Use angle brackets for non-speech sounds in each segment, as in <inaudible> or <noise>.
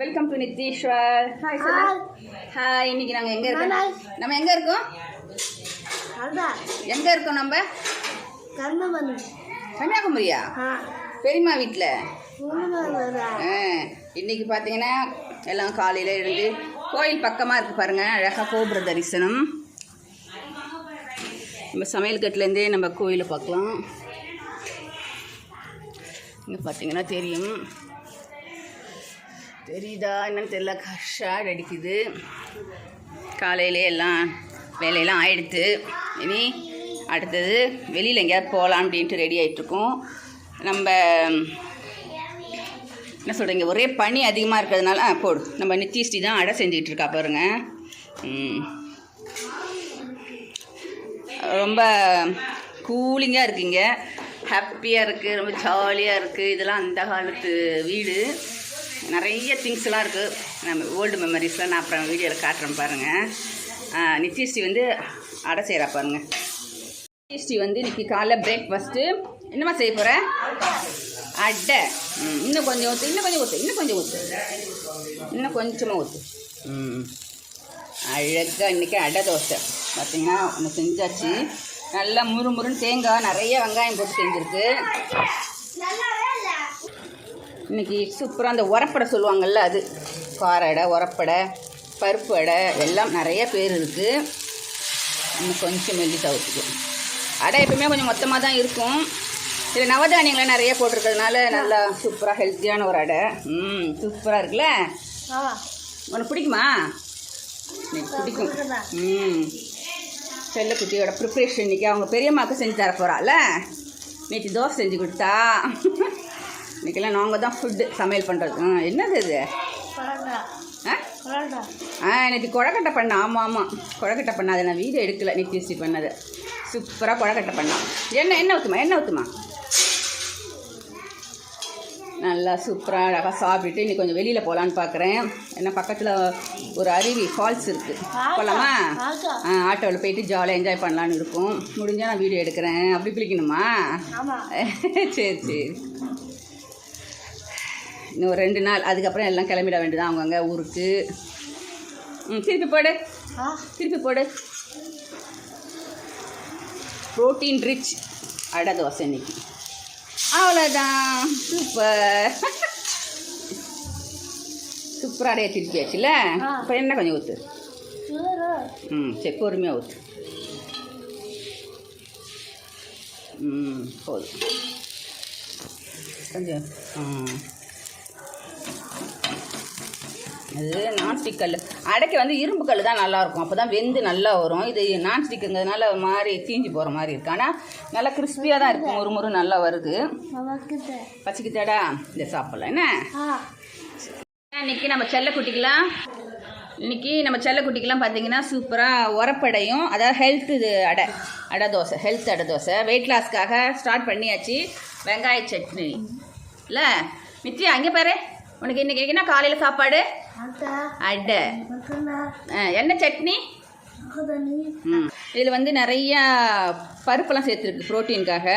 Welcome to Nitheeswar hi sir hi இன்னைக்கு நாங்கள் எங்கே இருக்கோம்? நம்ம எங்கே இருக்கோம்? எங்கே இருக்கோம் நம்ம? கன்னியாகுமரியா? பெரியம்மா வீட்டில் இன்னைக்கு பார்த்தீங்கன்னா எல்லாம் காலையில் எழுந்து கோயில் பக்கமாக இருக்குது பாருங்கள் அழகாக கோபுர தரிசனம். நம்ம சமையல் கட்டுலேருந்தே நம்ம கோயிலை பார்க்கலாம். இங்கே பார்த்தீங்கன்னா தெரியும். தெரியுதா? என்னன்னு தெரியல. ஷேட் அடிக்குது. காலையிலே எல்லாம் வேலையெல்லாம் ஆயிடுத்து. இனி அடுத்தது வெளியில் எங்கேயாவது போகலாம் அப்படின்ட்டு ரெடி ஆகிட்ருக்கோம் நம்ம என்ன சொல்கிறீங்க ஒரே பனி அதிகமாக இருக்கிறதுனால ஆ போடு. நம்ம நித்திஸ்டி தான் அடை செஞ்சுக்கிட்டு இருக்கா பாருங்க. ரொம்ப கூலிங்காக இருக்குங்க. ஹாப்பியாக இருக்குது ரொம்ப ஜாலியாக இருக்குது இதெல்லாம் அந்த காலத்து வீடு. நிறைய திங்ஸ்லாம் இருக்குது நம்ம ஓல்டு மெமரிஸ்லாம் நான் அப்புறம் வீடியோவில் காட்டுறேன் பாருங்கள் நித்தியஸ்ரீ வந்து அடை செய்கிறா பாருங்கள் நித்தியஸ்ரீ வந்து இன்னைக்கு காலைல பிரேக்ஃபாஸ்ட்டு என்னம்மா செய்ய போகிற அடை. இன்னும் கொஞ்சம் ஊற்று இன்னும் கொஞ்சம் ஊற்று இன்னும் கொஞ்சம் ஊற்று இன்னும் கொஞ்சமாக ஊற்று ம். அழகாக இன்றைக்கி அடை தோசை. பார்த்தீங்கன்னா ஒன்று செஞ்சாச்சு. நல்லா முறு முறுன்னு தேங்காய் நிறைய வெங்காயம் போட்டு செஞ்சுருக்கு. இன்னைக்கு சூப்பராக அந்த உரப்படை சொல்லுவாங்கள்ல அது. கார அடை உரப்படை பருப்பு அடை எல்லாம் நிறைய பேர் இருக்குது இன்னும் கொஞ்சம் மெல்லி தவிர்த்துக்கும் அடை எப்பவுமே கொஞ்சம் மொத்தமாக தான் இருக்கும். இதில் நவதானியங்களை நிறைய போட்டிருக்கிறதுனால நல்லா சூப்பராக ஹெல்த்தியான ஒரு அடை. ம் சூப்பராக இருக்குல்ல? உனக்கு பிடிக்குமா? பிடிக்கும். ம். செல்லக்குட்டியோட ப்ரிப்ரேஷன் இன்னைக்கு. அவங்க பெரியம்மாவுக்கு செஞ்சு தர போகிறாள் நேற்று தோசை செஞ்சு கொடுத்தா. இன்னைக்கெல்லாம் நாங்கள் தான் ஃபுட்டு சமையல் பண்ணுறது ஆ என்னது இது? ஆ? நேற்று கொழக்கட்டை பண்ணேன் ஆமாம் ஆமாம் கொழக்கட்டை பண்ண அதை நான் வீடியோ எடுக்கல. நித்தியஸ்ரீ பண்ணது. சூப்பராக கொழக்கட்டை பண்ணான். என்ன என்ன ஊற்றுமா என்ன ஊற்றுமா நல்லா சூப்பராக அழகாக சாப்பிட்டுட்டு இன்னைக்கு கொஞ்சம் வெளியில் போகலான்னு பார்க்குறேன் ஏன்னா பக்கத்தில் ஒரு அருவி ஃபால்ஸ் இருக்குது போகலாமா ஆ ஆட்டோவில் போயிட்டு ஜாலியாக என்ஜாய் பண்ணலான்னு இருக்கும். முடிஞ்சால் நான் வீடியோ எடுக்கிறேன். அப்படி பிடிக்கணுமா? <laughs> சரி சரி. இன்னும் ஒரு ரெண்டு நாள். அதுக்கப்புறம் எல்லாம் கிளம்பிட வேண்டியதான் அவங்கவுங்க ஊருக்கு. ம் திருப்பி போடு. ஆ. திருப்பி போடு. ப்ரோட்டீன் ரிச் அடை தோசை இன்னைக்கு. அவ்வளோதான் சூப்பர் சூப்பராக அடைய திருப்பியாச்சுல ஆ. இப்போ என்ன கொஞ்சம் ஊற்று சூரு ம் சரி பொறுமையாக ஊற்று ம் போதும். கொஞ்சம் ம் அது நான்ஸ்டிக் கல் அடைக்க வந்து இரும்பு கல் தான் நல்லாயிருக்கும் அப்போ தான் வெந்து நல்லா வரும். இது நான்ஸ்டிக்குங்கிறதுனால ஒரு மாதிரி தீஞ்சு போகிற மாதிரி இருக்கு. ஆனால் நல்லா கிறிஸ்பியாக தான் இருக்கும் ஒரு முறை நல்லா வருது. நமக்கு பச்சைக்கிட்டாடா இதை சாப்பிட்லாம். என்ன? இன்னைக்கு நம்ம செல்லக்குட்டிக்கெலாம் இன்னைக்கு நம்ம செல்லக்குட்டிக்கெலாம் பார்த்தீங்கன்னா சூப்பராக உரப்படையும். அதாவது ஹெல்த் இது அடை அடை தோசை ஹெல்த் அடை தோசை. வெயிட் லாஸ்க்காக ஸ்டார்ட் பண்ணியாச்சு. வெங்காய சட்னி. இல்லை? நித்யா அங்கே பாரு. உனக்கு இன்னைக்கு என்ன காலையில் சாப்பாடு? அடை. என்ன சட்னி? இதில் வந்து நிறையா பருப்பெல்லாம் சேர்த்துருக்கு ப்ரோட்டீனுக்காக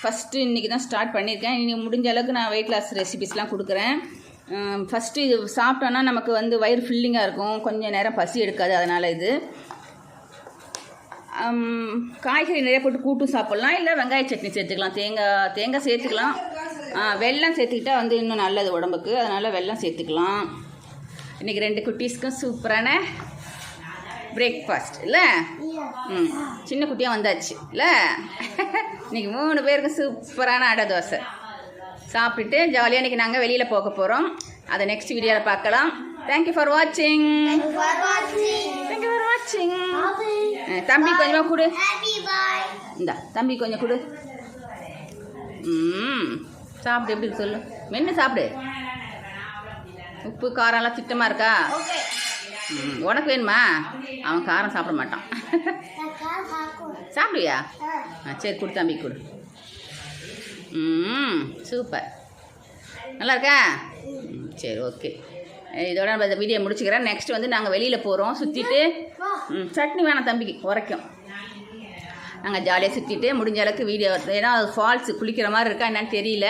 ஃபஸ்ட்டு இன்றைக்கி தான் ஸ்டார்ட் பண்ணியிருக்கேன். இனி முடிஞ்ச அளவுக்கு நான் வெயிட் லாஸ் ரெசிபிஸ்லாம் கொடுக்குறேன். ஃபஸ்ட்டு இது சாப்பிட்டோன்னா நமக்கு வந்து வயிறு ஃபில்லிங்காக இருக்கும். கொஞ்சம் நேரம் பசி எடுக்காது அதனால் இது. காய்கறி நிறைய போட்டு கூட்டும் சாப்பிட்லாம். இல்லை வெங்காய சட்னி சேர்த்துக்கலாம். தேங்காய் தேங்காய் சேர்த்துக்கலாம். வெல்லம் சேர்த்துக்கிட்டா வந்து இன்னும் நல்லது உடம்புக்கு. அதனால் வெல்லம் சேர்த்துக்கலாம். இன்றைக்கி ரெண்டு குட்டீஸ்க்கும் சூப்பரான பிரேக்ஃபாஸ்ட் இல்லை? ம். சின்ன குட்டியாக வந்தாச்சு இல்லை? இன்னைக்கு மூணு பேருக்கும் சூப்பரான அடை தோசை. சாப்பிட்டுட்டு ஜாலியாக இன்றைக்கி நாங்கள் வெளியில் போக போகிறோம் அதை நெக்ஸ்ட் வீடியோவில் பார்க்கலாம். தேங்க்யூ ஃபார் வாட்சிங் தேங்க்யூ ஃபார் வாட்சிங் தம்பி கொஞ்சமாக கொடு. இந்தா தம்பி கொஞ்சம் கொடு. ம். சாப்பிடு எப்படி சொல்லு. மென்று சாப்பிடு. உப்பு காரம்லாம் திட்டமாக இருக்கா? உனக்கு வேணுமா? அவன் காரம் சாப்பிட மாட்டான். சாப்பிடுவியா? ஆ சரி கொடு தம்பி கொடு. ம் சூப்பர். நல்லா இருக்கா? ம் சரி ஓகே. இதோட நம்ம இந்த வீடியோ முடிச்சுக்கிறேன். நெக்ஸ்ட் வந்து நாங்கள் வெளியில் போகிறோம் சுற்றிட்டு ம் சட்னி வேணாம் தம்பிக்கு உரைக்கும். நாங்கள் ஜாலியாக சுற்றிட்டு முடிஞ்ச அளவுக்கு வீடியோ ஏன்னா அது ஃபால்ஸ் குளிக்கிற மாதிரி இருக்கா என்னன்னு தெரியல.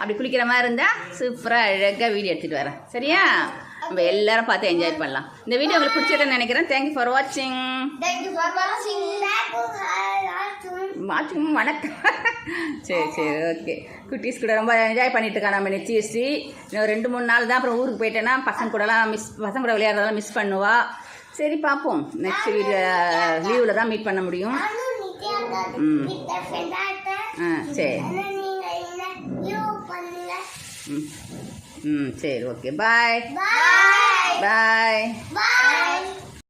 அப்படி குளிக்கிற மாதிரி இருந்தால் சூப்பராக அழகாக வீடியோ எடுத்துகிட்டு வரேன். சரியா? நம்ம எல்லாரும் பார்த்து என்ஜாய் பண்ணலாம். இந்த வீடியோ உங்களுக்கு பிடிச்சிருக்குன்னு நினைக்கிறேன். தேங்க்யூ ஃபார் வாட்சிங். வாட்சிங் வணக்கம். சரி சரி ஓகே குட்டீஸ் கூட ரொம்ப என்ஜாய் பண்ணிட்டு இருக்கா நம்ம நிச்சயஸ்ரீ இன்னும் ரெண்டு மூணு நாள் தான் அப்புறம் ஊருக்கு போயிட்டேன்னா பசங்க கூடலாம் மிஸ் பசங்க கூட விளையாடுறதெல்லாம் மிஸ் பண்ணுவா. சரி பார்ப்போம். நெக்ஸ்ட் வீடியோ லீவில் தான் மீட் பண்ண முடியும். ம். ஆ சரி. ம் சரி ஓகே பாய். பாய் Bye.